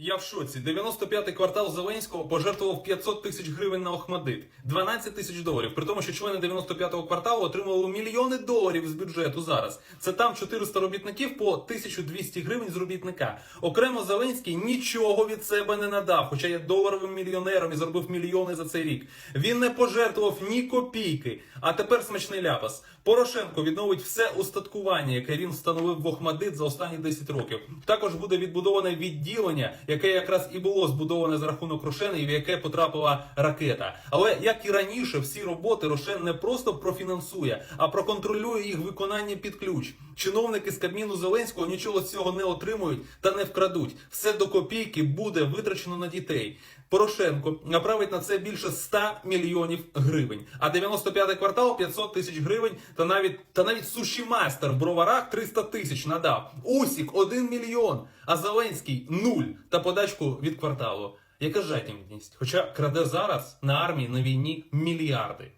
Я в шоці. 95-й квартал Зеленського пожертвував 500 тисяч гривень на Охмадит. 12 тисяч доларів. При тому, що члени 95-го кварталу отримували мільйони доларів з бюджету зараз. Це там 400 робітників по 1200 гривень з робітника. Окремо Зеленський нічого від себе не надав, хоча є доларовим мільйонером і заробив мільйони за цей рік. Він не пожертвував ні копійки. А тепер смачний ляпас. Порошенко відновить все устаткування, яке він встановив в Охмадит за останні 10 років. Також буде відбудоване відділення, яке якраз і було збудоване за рахунок Рошена, і в яке потрапила ракета. Але як і раніше, всі роботи Рошен не просто профінансує, а проконтролює їх виконання під ключ. Чиновники з Кабміну Зеленського нічого з цього не отримують та не вкрадуть. Все до копійки буде витрачено на дітей. Порошенко направить на це більше 100 мільйонів гривень. А 95-й квартал 500 тисяч гривень та навіть та навіть суші майстер в броварах 300 тисяч надав. Усік 1 мільйон. А Зеленський нуль та подачку від кварталу. Яка жадібність? Хоча краде зараз на армії на війні мільярди.